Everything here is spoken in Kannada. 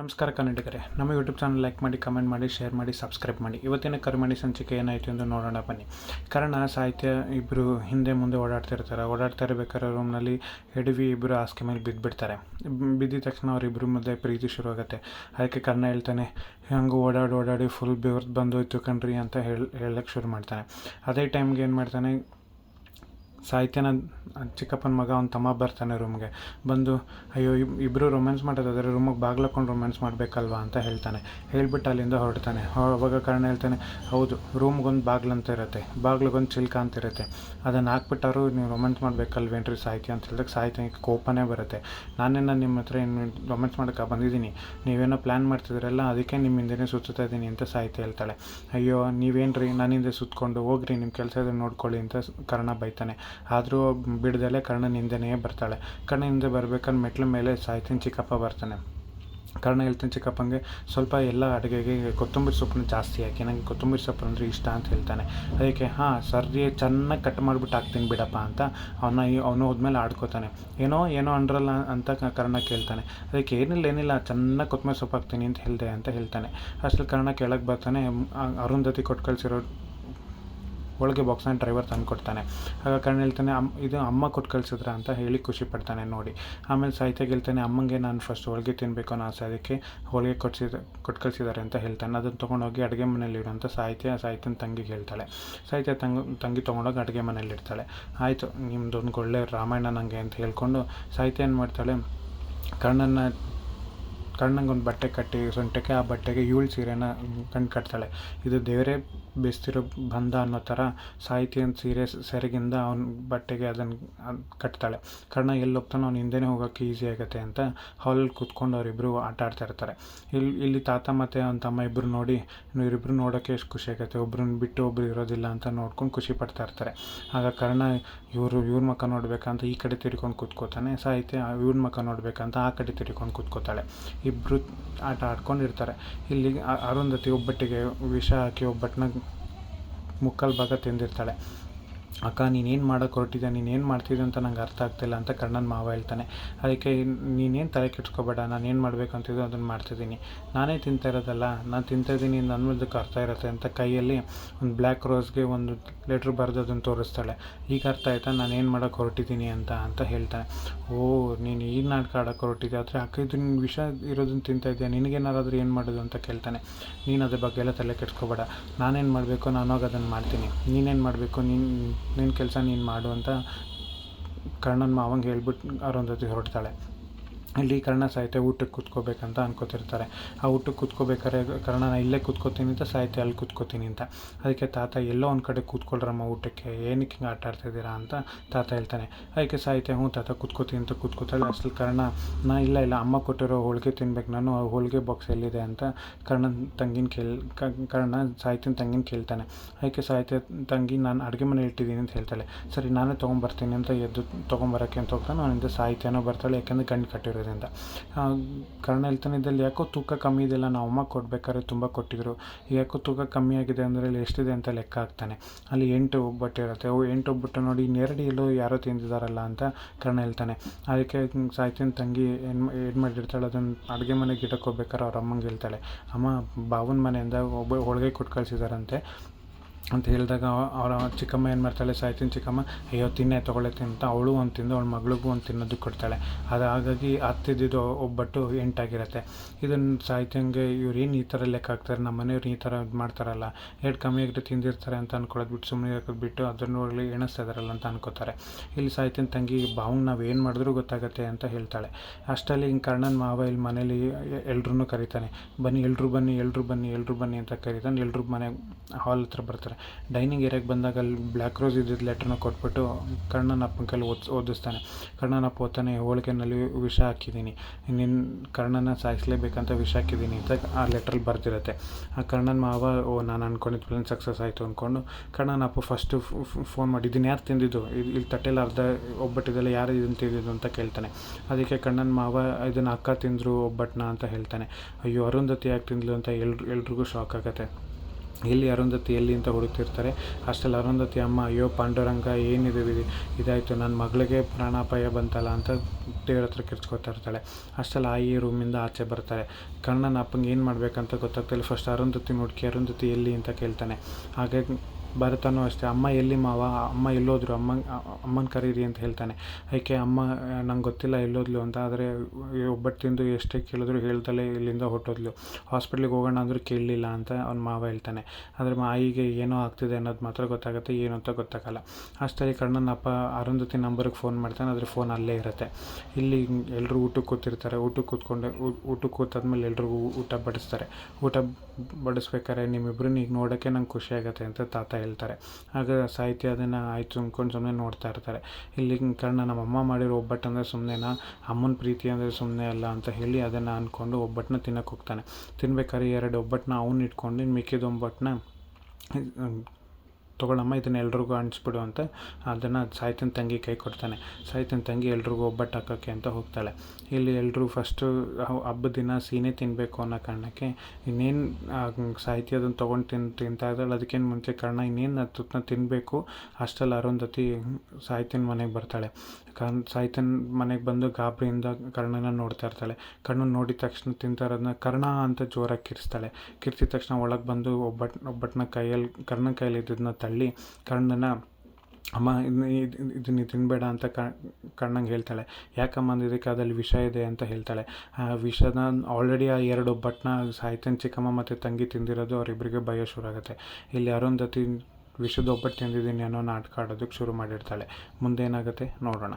ನಮಸ್ಕಾರ ಕನ್ನಡಿಗರೇ, ನಮ್ಮ ಯೂಟ್ಯೂಬ್ ಚಾನಲ್ ಲೈಕ್ ಮಾಡಿ ಕಮೆಂಟ್ ಮಾಡಿ ಶೇರ್ ಮಾಡಿ ಸಬ್ಸ್ಕ್ರೈಬ್ ಮಾಡಿ. ಇವತ್ತಿನ ಕರ್ಮಣಿ ಸಂಚಿಕೆ ಏನಾಯಿತು ಎಂದು ನೋಡೋಣ ಬನ್ನಿ. ಕಾರಣ, ಸಾಹಿತ್ಯ ಇಬ್ಬರು ಹಿಂದೆ ಮುಂದೆ ಓಡಾಡ್ತಿರ್ತಾರೆ ಓಡಾಡ್ತಾ ಇರಬೇಕಾದ್ರೆ ರೂಮ್ನಲ್ಲಿ ಹೆಡವಿ ಇಬ್ಬರು ಹಾಸಿಗೆ ಮೇಲೆ ಬಿದ್ದುಬಿಡ್ತಾರೆ ಬಿದ್ದಿದ ತಕ್ಷಣ ಅವರಿಬ್ಬರು ಮುಂದೆ ಪ್ರೀತಿ ಶುರುವಾಗುತ್ತೆ. ಅದಕ್ಕೆ ಕರ್ಣ ಹೇಳ್ತಾನೆ, ಹಂಗೆ ಓಡಾಡಿ ಓಡಾಡಿ ಫುಲ್ ಬೆವ್ರದ್ದು ಬಂದೋಯ್ತು ಕಣ್ರಿ ಅಂತ ಹೇಳಿ ಹೇಳಕ್ಕೆ ಶುರು ಮಾಡ್ತಾನೆ. ಅದೇ ಟೈಮ್ಗೆ ಏನು ಮಾಡ್ತಾನೆ ಸಾಹಿತ್ಯನ ಚಿಕ್ಕಪ್ಪನ ಮಗ, ಅವ್ನ ತಮ್ಮ ಬರ್ತಾನೆ ರೂಮ್ಗೆ ಬಂದು, ಅಯ್ಯೋ, ಇಬ್ ಇಬ್ಬರು ರೊಮ್ಯಾನ್ಸ್ ಮಾಡೋದಾದರೆ ರೂಮಿಗೆ ಬಾಗ್ಲಾಕೊಂಡು ರೊಮ್ಯಾನ್ಸ್ ಮಾಡಬೇಕಲ್ವಾ? ಅಂತ ಹೇಳ್ತಾನೆ. ಹೇಳ್ಬಿಟ್ಟು ಅಲ್ಲಿಂದ ಹೊರಡ್ತಾನೆ. ಅವಾಗ ಕಾರಣ ಹೇಳ್ತಾನೆ, ಹೌದು ರೂಮ್ಗೊಂದು ಬಾಗ್ಲು ಅಂತ ಇರುತ್ತೆ. ಬಾಗ್ಲಿಗೊಂದು ಚಿಲ್ಕ ಅಂತ ಇರುತ್ತೆ. ಅದನ್ನು ಹಾಕ್ಬಿಟ್ಟಾರು ನೀವು ರೊಮ್ಯಾನ್ಸ್ ಮಾಡಬೇಕಲ್ವೇನ್ರಿ ಸಾಹಿತ್ಯ? ಅಂತ ಹೇಳಿದಾಗ ಸಾಹಿತ್ಯಕ್ಕೆ ಕೋಪನೇ ಬರುತ್ತೆ. ನಾನೇನ ನಿಮ್ಮ ಹತ್ರ ಏನು ರೊಮ್ಯಾನ್ಸ್ ಮಾಡೋಕ್ಕೆ ಬಂದಿದ್ದೀನಿ. ನೀವೇನೋ ಪ್ಲ್ಯಾನ್ ಮಾಡ್ತಿದ್ರಲ್ಲ, ಅದಕ್ಕೆ ನಿಮ್ಮ ಹಿಂದೆನೇ ಸುತ್ತಾ ಇದ್ದೀನಿ ಅಂತ ಸಾಹಿತ್ಯ ಹೇಳ್ತಾಳೆ. ಅಯ್ಯೋ, ನೀವೇನ್ರಿ ನನ್ನಿಂದ ಸುತ್ತಕೊಂಡು ಹೋಗ್ರಿ ನಿಮ್ಮ ಕೆಲಸ ಇದ್ರೆ ನೋಡ್ಕೊಳ್ಳಿ ಅಂತ ಕರ್ಣ ಬೈತಾನೆ. ಆದರೂ ಬಿಡ್ದಲೆ ಕರ್ಣನ ಹಿಂದೆನೇ ಬರ್ತಾಳೆ. ಕರ್ಣ ಹಿಂದೆ ಬರ್ಬೇಕಂದ್ರೆ ಮೆಟ್ಲ ಮೇಲೆ ಸಾಯ್ತೀನಿ ಚಿಕ್ಕಪ್ಪ ಬರ್ತಾನೆ. ಕರ್ಣ ಹೇಳ್ತೀನಿ ಚಿಕ್ಕಪ್ಪಂಗೆ, ಸ್ವಲ್ಪ ಎಲ್ಲ ಅಡುಗೆಗೆ ಕೊತ್ತಂಬರಿ ಸೊಪ್ಪನ್ನ ಜಾಸ್ತಿ ಹಾಕಿ ನನಗೆ ಕೊತ್ತಂಬರಿ ಸೊಪ್ಪು ಅಂದರೆ ಇಷ್ಟ ಅಂತ ಹೇಳ್ತಾನೆ. ಅದಕ್ಕೆ, ಹಾಂ ಸರಿ ಚೆನ್ನಾಗಿ ಕಟ್ ಮಾಡಿಬಿಟ್ಟು ಹಾಕ್ತೀನಿ ಬಿಡಪ್ಪ ಅಂತ ಅವನ ಅವನು ಹೋದ್ಮೇಲೆ ಆಡ್ಕೋತಾನೆ. ಏನೋ ಏನೋ ಅಂಡ್ರಲ್ಲ ಅಂತ ಕರ್ಣ ಕೇಳ್ತಾನೆ. ಅದಕ್ಕೆ ಏನಿಲ್ಲ ಏನಿಲ್ಲ, ಚೆನ್ನಾಗಿ ಕೊತ್ತಂಬರಿ ಸೊಪ್ಪು ಹಾಕ್ತೀನಿ ಅಂತ ಹೇಳಿದೆ ಅಂತ ಹೇಳ್ತಾನೆ. ಅಷ್ಟು ಕರ್ಣ ಕೆಳಗೆ ಬರ್ತಾನೆ. ಅರುಂಧತಿ ಕೊಟ್ಟು ಕಳಿಸಿರೋ ಒಳಗೆ ಬಾಕ್ಸ್ನ ಡ್ರೈವರ್ ತಂದು ಕೊಡ್ತಾನೆ. ಆಗ ಕರ್ಣ ಹೇಳ್ತಾನೆ ಅಮ್ಮ ಇದು ಅಮ್ಮ ಕೊಟ್ಟು ಕಳ್ಸಿದ್ರ ಅಂತ ಹೇಳಿ ಖುಷಿ ಪಡ್ತಾನೆ ನೋಡಿ. ಆಮೇಲೆ ಸಾಹಿತ್ಯ ಹೇಳ್ತಾನೆ, ಅಮ್ಮಂಗೆ ನಾನು ಫಸ್ಟ್ ಹೋಳಿಗೆ ತಿನ್ನಬೇಕು ಅನ್ನೋ ಆಸೆ ಅದಕ್ಕೆ ಹೋಳಿಗೆ ಕೊಡ್ಸಿದ ಕೊಟ್ಟು ಕಳಿಸಿದ್ದಾರೆ ಅಂತ ಹೇಳ್ತಾನೆ. ಅದನ್ನು ತೊಗೊಂಡೋಗಿ ಅಡುಗೆ ಮನೇಲಿ ಇಡು ಅಂತ ಸಾಹಿತ್ಯ ಸಾಹಿತ್ಯನ ತಂಗಿಗೆ ಹೇಳ್ತಾಳೆ. ಸಾಹಿತ್ಯ ತಂಗ, ತಂಗಿ ತೊಗೊಂಡೋಗಿ ಅಡುಗೆ ಮನೇಲಿ ಇಡ್ತಾಳೆ. ಆಯಿತು ನಿಮ್ಮದೊಂದು ಒಳ್ಳೆ ರಾಮಾಯಣ ನನಗೆ ಅಂತ ಹೇಳ್ಕೊಂಡು ಸಾಹಿತ್ಯ ಏನು ಮಾಡ್ತಾಳೆ? ಕರ್ಣನ ಕಣ್ಣಂಗೆ ಒಂದು ಬಟ್ಟೆ ಕಟ್ಟಿ, ಸೊಂಟಕ್ಕೆ ಆ ಬಟ್ಟೆಗೆ ಏಳು ಸೀರೆನ ಕಣ್ಣು ಕಟ್ತಾಳೆ. ಇದು ದೇವರೇ ಬೆಸ್ತಿರೋ ಬಂಧ ಅನ್ನೋ ಥರ ಸಾಹಿತ್ಯ ಸೀರೆ ಸೆರಗಿಂದ ಅವನ ಬಟ್ಟೆಗೆ ಅದನ್ನು ಕಟ್ತಾಳೆ. ಕರ್ಣ ಎಲ್ಲಿ ಹೋಗ್ತಾನೋ ಅವ್ನು ಹಿಂದೆನೇ ಹೋಗೋಕ್ಕೆ ಈಸಿ ಆಗುತ್ತೆ ಅಂತ ಹಾಲಲ್ಲಿ ಕೂತ್ಕೊಂಡು ಅವರಿಬ್ಬರು ಆಟ ಆಡ್ತಾ ಇರ್ತಾರೆ. ಇಲ್ಲಿ ಇಲ್ಲಿ ತಾತ ಮತ್ತು ಅವನ ತಮ್ಮ ಇಬ್ಬರು ನೋಡಿ ಇವರಿಬ್ಬರು ನೋಡೋಕ್ಕೆ ಎಷ್ಟು ಖುಷಿ ಆಗುತ್ತೆ. ಒಬ್ರನ್ನ ಬಿಟ್ಟು ಒಬ್ರು ಇರೋದಿಲ್ಲ ಅಂತ ನೋಡ್ಕೊಂಡು ಖುಷಿ ಪಡ್ತಾ ಇರ್ತಾರೆ. ಆಗ ಕರ್ಣ ಇವರು, ಇವ್ರ ಮಕ್ಕ ನೋಡ್ಬೇಕಂತ ಈ ಕಡೆ ತಿರ್ಕೊಂಡು ಕೂತ್ಕೋತಾನೆ. ಸಾಹಿತ್ಯ ಇವ್ರ ಮಕ್ಕ ನೋಡ್ಬೇಕಂತ ಆ ಕಡೆ ತಿರ್ಕೊಂಡು ಕೂತ್ಕೋತಾಳೆ. ಇಬ್ಬರು ಆಟ ಆಡ್ಕೊಂಡಿರ್ತಾರೆ. ಇಲ್ಲಿ ಅರುಂಧತಿ ಒಬ್ಬಟ್ಟಿಗೆ ವಿಷ ಹಾಕಿ ಒಬ್ಬಟ್ಟನ್ನ ಮುಕ್ಕಾಲು ಭಾಗ ತಿಂದಿರ್ತಾಳೆ. ಅಕ್ಕ, ನೀನೇನು ಮಾಡೋಕೆ ಹೊರಟಿದ್ದೆ ನೀನೇನು ಮಾಡ್ತಿದ್ದೆ ಅಂತ ನಂಗೆ ಅರ್ಥ ಆಗ್ತಿಲ್ಲ ಅಂತ ಕಣ್ಣನ ಮಾವ ಹೇಳ್ತಾನೆ. ಅದಕ್ಕೆ ನೀನೇನು ತಲೆ ಕೆಡ್ಸ್ಕೊಬೇಡ ನಾನು ಏನು ಮಾಡಬೇಕು ಅಂತಿದ್ರು ಅದನ್ನು ಮಾಡ್ತಿದ್ದೀನಿ. ನಾನೇ ತಿಂತಾ ಇರೋದಲ್ಲ, ನಾನು ತಿಂತಾ ಇದ್ದೀನಿ ನನ್ನ ಮುಂದಕ್ಕೆ ಅರ್ಥ ಇರುತ್ತೆ ಅಂತ ಕೈಯಲ್ಲಿ ಒಂದು ಬ್ಲ್ಯಾಕ್ ರೋಸ್ಗೆ ಒಂದು ಲೆಟ್ರ್ ಬರೆದು ಅದನ್ನು ತೋರಿಸ್ತಾಳೆ. ಈಗ ಅರ್ಥ ಆಯ್ತಾ? ನಾನು ಏನು ಮಾಡೋಕೆ ಹೊರಟಿದ್ದೀನಿ ಅಂತ ಅಂತ ಹೇಳ್ತಾನೆ ಓ, ನೀನು ಈ ನಾಟಕ ಆಡೋಕೆ ಹೊರಟಿದ್ದೆ ಆದರೆ ಅಕ್ಕ, ಇದು ನಿನ್ನ ವಿಷ ಇರೋದನ್ನು ತಿಂತಾ ಇದೆಯಾ? ನಿನಗೇನಾರಾದ್ರೂ ಏನು ಮಾಡೋದು ಅಂತ ಕೇಳ್ತಾನೆ. ನೀನು ಅದ್ರ ಬಗ್ಗೆ ಎಲ್ಲ ತಲೆ ಕೆಡ್ಸ್ಕೊಬೇಡ. ನಾನೇನು ಮಾಡಬೇಕು? ನಾನೋಗಿ ಅದನ್ನು ಮಾಡ್ತೀನಿ. ನೀನೇನು ಮಾಡಬೇಕು? ನೀನು ನಿನ್ನ ಕೆಲಸ ನೀನು ಮಾಡು ಅಂತ ಕರ್ಣನ ಮಾವಂಗೆ ಹೇಳ್ಬಿಟ್ಟು ಅರುಂಧತಿ ಹೊರಡ್ತಾಳೆ ಇಲ್ಲಿ ಕರ್ಣ ಸಾಹಿತ್ಯ ಊಟಕ್ಕೆ ಕೂತ್ಕೋಬೇಕಂತ ಅನ್ಕೋತಿರ್ತಾರೆ. ಆ ಊಟಕ್ಕೆ ಕೂತ್ಕೋಬೇಕಾದ್ರೆ ಕರ್ಣನ ಇಲ್ಲೇ ಕೂತ್ಕೋತೀನಿ ಅಂತ ಸಾಹಿತ್ಯ ಅಲ್ಲಿ ಕೂತ್ಕೋತೀನಿ ಅಂತ. ಅದಕ್ಕೆ ತಾತ ಎಲ್ಲೋ ಒಂದು ಕಡೆ ಕೂತ್ಕೊಳ್ರಮ್ಮ ಊಟಕ್ಕೆ, ಏನಕ್ಕೆ ಹಿಂಗೆ ಆಟ ಆಡ್ತಿದ್ದೀರಾ ಅಂತ ತಾತ ಹೇಳ್ತಾನೆ. ಅದಕ್ಕೆ ಸಾಹಿತ್ಯ, ಹ್ಞೂ ತಾತ ಕೂತ್ಕೋತೀನಿ ಅಂತ ಕೂತ್ಕೋತಾಳೆ ಅಸಲು ಕರ್ಣ ನಾ ಇಲ್ಲ ಇಲ್ಲ, ಅಮ್ಮ ಕೊಟ್ಟಿರೋ ಹೋಳಿಗೆ ತಿನ್ಬೇಕು ನಾನು, ಆ ಹೋಳಿಗೆ ಬಾಕ್ಸ್ ಎಲ್ಲಿದೆ ಅಂತ ಕರ್ಣನ ತಂಗಿನ ಕೇಳಿ ಕರ್ಣ ಸಾಹಿತ್ಯನ ತಂಗಿನ ಕೇಳ್ತಾನೆ. ಅದಕ್ಕೆ ಸಾಹಿತ್ಯ ತಂಗಿ, ನಾನು ಅಡುಗೆ ಮನೆ ಇಟ್ಟಿದ್ದೀನಿ ಅಂತ ಹೇಳ್ತಾಳೆ. ಸರಿ, ನಾನೇ ತೊಗೊಂಬರ್ತೀನಿ ಅಂತ ಎದ್ದು ತೊಗೊಂಬರೋಕ್ಕೆ ಅಂತ ಹೋಗ್ತಾನೆ. ಅವನಿಂದ ಸಾಹಿತ್ಯನೂ ಬರ್ತಾಳೆ, ಯಾಕಂದರೆ ಗಂಡು ಕಟ್ಟಿರೋದ್ರಿಂದ ಆ, ಕರ್ಣ ಹೇಳ್ತಾನಿದ್ದಲ್ಲಿ ಯಾಕೋ ತೂಕ ಕಮ್ಮಿ ಇದೆಯಲ್ಲ ನಾವು ಅಮ್ಮ ಕೊಡ್ಬೇಕಾದ್ರೆ ತುಂಬ ಕೊಟ್ಟಿದ್ರು. ಯಾಕೋ ತೂಕ ಕಮ್ಮಿ ಆಗಿದೆ ಅಂದರೆ ಇಲ್ಲಿ ಎಷ್ಟಿದೆ ಅಂತ ಲೆಕ್ಕ ಹಾಕ್ತಾನೆ. ಅಲ್ಲಿ ಎಂಟು ಒಬ್ಬಟ್ಟು ಇರುತ್ತೆ. ಅವು ಎಂಟು ಒಬ್ಬಟ್ಟು ನೋಡಿ ಇನ್ನೆರಡು ಎಲ್ಲೋ ಯಾರೋ ತಿಂದಿದ್ದಾರಲ್ಲ ಅಂತ ಕರ್ಣ ಹೇಳ್ತಾನೆ. ಅದಕ್ಕೆ ಸಾಯ್ತಿನ ತಂಗಿ ಏನು ಏನು ಮಾಡಿರ್ತಾಳೆ? ಅದನ್ನು ಅಡುಗೆ ಮನೆಗೆ ಇಡಕ್ಕೆ ಹೋಗ್ಬೇಕಾದ್ರೆ ಅವ್ರ ಅಮ್ಮಂಗೆ ಹೇಳ್ತಾಳೆ. ಅಮ್ಮ ಬಾವನ ಮನೆಯಿಂದ ಒಬ್ಬ ಹೋಳಿಗೆ ಕೊಟ್ಟು ಕಳಿಸಿದಾರಂತೆ. ಅಂತ ಹೇಳಿದಾಗ ಅವರ ಚಿಕ್ಕಮ್ಮ ಏನು ಮಾಡ್ತಾಳೆ, ಸಾಯ್ತೀನಿ ಚಿಕ್ಕಮ್ಮ, ಅಯ್ಯೋ ತಿನ್ನೆ, ತೊಗೊಳ್ಳೆ ಅಂತ ಅವಳು ಒಂದು ತಿಂದು, ಅವಳ ಮಗಳಿಗೂ ಒಂದು ತಿನ್ನೋದು ಕೊಡ್ತಾಳೆ. ಅದು ಹಾಗಾಗಿ ಹತ್ತಿದ್ದು ಒಬ್ಬಟ್ಟು ಎಂಟಾಗಿರುತ್ತೆ. ಇದನ್ನು ಸಾಹಿತ್ಯಂಗೆ ಇವ್ರು ಏನು ಈ ಥರ ಲೆಕ್ಕ ಹಾಕ್ತಾರೆ? ನಮ್ಮ ಮನೆಯವ್ರು ಈ ಥರ ಇದು ಮಾಡ್ತಾರಲ್ಲ. ಎರಡು ಕಮ್ಮಿ ಆಗಿಟ್ಟು ತಿಂದಿರ್ತಾರೆ ಅಂತ ಅನ್ಕೊಳ್ಳೋದು ಬಿಟ್ಟು ಸುಮ್ಮನೆ ಇರೋದು ಬಿಟ್ಟು ಅದನ್ನು ಒಳ್ಳೆ ಎಣಿಸ್ತಾ ಇದಾರಲ್ಲ ಅಂತ ಅನ್ಕೋತಾರೆ. ಇಲ್ಲಿ ಸಾಯ್ತಿನ ತಂಗಿ ಬಾವಂಗೆ ನಾವು ಏನು ಮಾಡಿದ್ರೂ ಗೊತ್ತಾಗತ್ತೆ ಅಂತ ಹೇಳ್ತಾಳೆ. ಅಷ್ಟರಲ್ಲಿ ಹಿಂಗೆ ಕರ್ಣನ ಮಾವ ಇಲ್ಲಿ ಮನೇಲಿ ಎಲ್ಲರೂ ಕರೀತಾನೆ. ಬನ್ನಿ ಎಲ್ಲರೂ ಬನ್ನಿ ಎಲ್ಲರೂ ಬನ್ನಿ ಎಲ್ಲರೂ ಬನ್ನಿ ಅಂತ ಕರೀತಾನೆ. ಎಲ್ಲರೂ ಮನೆ ಹಾಲ್ ಹತ್ರ ಬರ್ತಾರೆ. ಡೈನಿಂಗ್ ಏರಿಯಾಗೆ ಬಂದಾಗ ಅಲ್ಲಿ ಬ್ಲ್ಯಾಕ್ ರೋಸ್ ಇದ್ದಿದ್ದು ಲೆಟ್ರನ್ನ ಕೊಟ್ಬಿಟ್ಟು ಕರ್ಣನ ಅಪ್ಪನ ಕೈಲಿ ಓದ್ಸ್, ಓದಿಸ್ತಾನೆ. ಕರ್ಣನ ಓದ್ತಾನೆ, ಹೋಳಿಗೆನಲ್ಲಿ ವಿಷ ಹಾಕಿದ್ದೀನಿ. ನಿನ್ನ ಕರ್ಣನ ಸಾಯಿಸಲೇಬೇಕಂತ ವಿಷ ಹಾಕಿದ್ದೀನಿ ಅಂತ ಆ ಲೆಟ್ರಲ್ಲಿ ಬರ್ದಿರುತ್ತೆ. ಆ ಕರ್ಣನ ಮಾವ, ಓ, ನಾನು ಅಂದ್ಕೊಂಡಿದ್ದು ಪ್ಲಾನ್ ಸಕ್ಸಸ್ ಆಯಿತು ಅಂದ್ಕೊಂಡು ಕರ್ಣನ ಅಪ್ಪ ಫಸ್ಟು ಫೋನ್ ಮಾಡಿ ಇದನ್ನು ಯಾರು ತಿಂದಿದ್ದು? ಇಲ್ಲಿ ತಟ್ಟೆಲ್ಲ ಅರ್ಧ ಒಬ್ಬಟ್ಟಿದೆಲ್ಲ ಯಾರು ಇದನ್ನು ತಿಂದಿದ್ದು? ಅಂತ ಕೇಳ್ತಾನೆ. ಅದಕ್ಕೆ ಕಣ್ಣನ ಮಾವ ಇದನ್ನು ಅಕ್ಕ ತಿಂದರು ಒಬ್ಬಟ್ಟನ್ನ ಅಂತ ಹೇಳ್ತಾನೆ. ಅಯ್ಯೋ, ಅರುಂಧತಿ ಯಾಕೆ ತಿಂದ್ಲು? ಅಂತ ಎಲ್ರು, ಎಲ್ರಿಗೂ ಶಾಕ್ ಆಗುತ್ತೆ. ಎಲ್ಲಿ ಅರುಂಧತಿ ಎಲ್ಲಿ ಅಂತ ಹುಡುಕ್ತಿರ್ತಾರೆ ಅಷ್ಟರಲ್ಲಿ ಅರುಂಧತಿ ಅಮ್ಮ, ಅಯ್ಯೋ ಪಾಂಡುರಂಗ, ಏನಿದೆ ಇದು ಇದಾಯಿತು ನನ್ನ ಮಗಳಿಗೆ ಪ್ರಾಣಾಪಾಯ ಬಂತಲ್ಲ ಅಂತ ದೇವ್ರ ಹತ್ರ ಕಿರ್ಚ್ಕೊತಾ ಇರ್ತಾಳೆ. ಅಷ್ಟರಲ್ಲಿ ಆಯಿ ರೂಮಿಂದ ಆಚೆ ಬರ್ತಾರೆ. ಕಣ್ಣನ ಅಪ್ಪಂಗೆ ಏನು ಮಾಡಬೇಕಂತ ಗೊತ್ತಾಗ್ತಿಲ್ಲ ಫಸ್ಟ್ ಅರುಂಧತಿ ಹುಡುಕಿ ಅರುಂಧತಿ ಎಲ್ಲಿ ಅಂತ ಕೇಳ್ತಾನೆ. ಹಾಗೆ ಭರತನೂ ಅಷ್ಟೇ. ಅಮ್ಮ ಎಲ್ಲಿ ಮಾವ? ಅಮ್ಮ ಎಲ್ಲೋದ್ರು? ಅಮ್ಮ, ಅಮ್ಮನ ಕರೀರಿ ಅಂತ ಹೇಳ್ತಾನೆ. ಅದಕ್ಕೆ ಅಮ್ಮ, ನಂಗೆ ಗೊತ್ತಿಲ್ಲ ಎಲ್ಲೋದ್ಲು ಅಂತ, ಆದರೆ ಒಬ್ಬಟ್ಟು ತಿಂದು ಎಷ್ಟೇ ಕೇಳಿದ್ರು ಹೇಳ್ದಲೇ ಇಲ್ಲಿಂದ ಹೊಟ್ಟೋದ್ಲು ಹಾಸ್ಪಿಟ್ಲಿಗೆ ಹೋಗೋಣ ಅಂದರೂ ಕೇಳಲಿಲ್ಲ ಅಂತ ಅವ್ನ ಮಾವ ಹೇಳ್ತಾನೆ. ಆದರೆ ಮಾಯಿಗೆ ಏನೋ ಆಗ್ತಿದೆ ಅನ್ನೋದು ಮಾತ್ರ ಗೊತ್ತಾಗುತ್ತೆ, ಏನು ಅಂತ ಗೊತ್ತಾಗಲ್ಲ. ಅಷ್ಟರಲ್ಲಿ ಕಣ್ಣನ ಅಪ್ಪ ಅರುಂಧತಿ ನಂಬರ್ಗೆ ಫೋನ್ ಮಾಡ್ತಾನೆ, ಆದರೆ ಫೋನ್ ಅಲ್ಲೇ ಇರುತ್ತೆ. ಇಲ್ಲಿ ಎಲ್ಲರೂ ಊಟಕ್ಕೆ ಕೂತಿರ್ತಾರೆ. ಊಟಕ್ಕೆ ಕೂತ್ಕೊಂಡು ಊಟಕ್ಕೆ ಕೂತಾದ್ಮೇಲೆ ಎಲ್ರಿಗೂ ಊಟ ಬಡಿಸ್ತಾರೆ. ಊಟ ಬಡಿಸ್ಬೇಕಾದ್ರೆ ನಿಮ್ಮಿಬ್ಬರನ್ನ ಈಗ ನೋಡೋಕ್ಕೆ ನಂಗೆ ಖುಷಿ ಆಗುತ್ತೆ ಅಂತ ತಾತ ಹೇಳ್ತಾರೆ. ಆಗ ಸಾಹಿತ್ಯ ಅದನ್ನು ಆಯಿತು ಅಂದ್ಕೊಂಡು ಸುಮ್ಮನೆ ನೋಡ್ತಾ ಇರ್ತಾರೆ. ಇಲ್ಲಿ ಕರ್ಣ ನಮ್ಮಮ್ಮ ಮಾಡಿರೋ ಒಬ್ಬಟ್ಟು ಅಂದರೆ ಸುಮ್ಮನೆನಾ ಅಮ್ಮನ ಪ್ರೀತಿ ಅಂದರೆ ಸುಮ್ಮನೆ ಅಲ್ಲ ಅಂತ ಹೇಳಿ ಅದನ್ನು ಅಂದ್ಕೊಂಡು ಒಬ್ಬಟ್ಟನ್ನ ತಿನ್ನಕ್ಕೆ ಹೋಗ್ತಾನೆ. ತಿನ್ಬೇಕಾದ್ರೆ ಎರಡು ಒಬ್ಬಟ್ಟನ್ನ ಅವ್ನು ಇಟ್ಕೊಂಡು ಮಿಕ್ಕಿದ ತೊಗೊಳಮ್ಮ ಇದನ್ನ ಎಲ್ರಿಗೂ ಹಂಚ್ಬಿಡು ಅಂತ ಅದನ್ನು ಸಾಯ್ತನ ತಂಗಿ ಕೈ ಕೊಡ್ತಾನೆ. ಸಾಯ್ತನ ತಂಗಿ ಎಲ್ರಿಗೂ ಒಬ್ಬಟ್ಟು ಹಾಕೋಕ್ಕೆ ಅಂತ ಹೋಗ್ತಾಳೆ. ಇಲ್ಲಿ ಎಲ್ಲರೂ ಫಸ್ಟು ಹಬ್ಬದ ದಿನ ಸೀನೆ ತಿನ್ನಬೇಕು ಅನ್ನೋ ಕಾರಣಕ್ಕೆ ಇನ್ನೇನು ಸಾಹಿತ್ಯ ಅದನ್ನು ತೊಗೊಂಡು ತಿನ್ ತಿಂತಾ ಇದ್ದಾಳೆ. ಅದಕ್ಕೇನು ಮುಂಚೆ ಕಾರಣ ಇನ್ನೇನು ತುತ್ತನ್ನ ತಿನ್ನಬೇಕು ಅಷ್ಟಲ್ಲಿ ಅರುಂಧತಿ ಸಾಹಿತ್ಯನ ಮನೆಗೆ ಬರ್ತಾಳೆ. ಕಾರಣ ಸಾಹಿತ್ಯನ ಮನೆಗೆ ಬಂದು ಗಾಬರಿಯಿಂದ ಕರ್ಣನ ನೋಡ್ತಾ ಇರ್ತಾಳೆ. ಕಣ್ಣು ನೋಡಿದ ತಕ್ಷಣ ತಿಂತಾ ಇರೋದನ್ನ ಕರ್ಣ ಅಂತ ಜೋರಾಗಿ ಕಿರಿಸ್ತಾಳೆ. ಕಿರ್ಚಿದ ತಕ್ಷಣ ಒಳಗೆ ಬಂದು ಒಬ್ಬಟ್ಟು ಒಬ್ಬಟ್ಟನ್ನ ಕೈಯಲ್ಲಿ ಕರ್ಣನ ಕೈಯಲ್ಲಿ ಇದ್ದದನ್ನ ತಳ್ಳಿ ಕರ್ಣನ ಅಮ್ಮ ಇದು ಇದನ್ನ ತಿನ್ನಬೇಡ ಅಂತ ಕಣ್ಣಂಗೆ ಹೇಳ್ತಾಳೆ. ಯಾಕಮ್ಮ ಅಂದಿದ್ದಕ್ಕೆ ಅದ್ರಲ್ಲಿ ವಿಷ ಇದೆ ಅಂತ ಹೇಳ್ತಾಳೆ. ಆ ವಿಷನ ಆಲ್ರೆಡಿ ಆ ಎರಡು ಒಬ್ಬಟ್ಟನ್ನ ಸಾಯ್ತನ್ ಚಿಕ್ಕಮ್ಮ ಮತ್ತು ತಂಗಿ ತಿಂದಿರೋದು ಅವರಿಬ್ಬರಿಗೆ ಭಯ ಶುರು ಆಗುತ್ತೆ ಇಲ್ಲಿ ಅರುಂಧತಿ ವಿಷದ ಒಬ್ಬಟ್ಟು ತಿಂದಿದ್ದೀನಿ ಅನ್ನೋ ನಾಟಕ ಆಡೋದಕ್ಕೆ ಶುರು ಮಾಡಿರ್ತಾಳೆ. ಮುಂದೆ ಏನಾಗುತ್ತೆ ನೋಡೋಣ.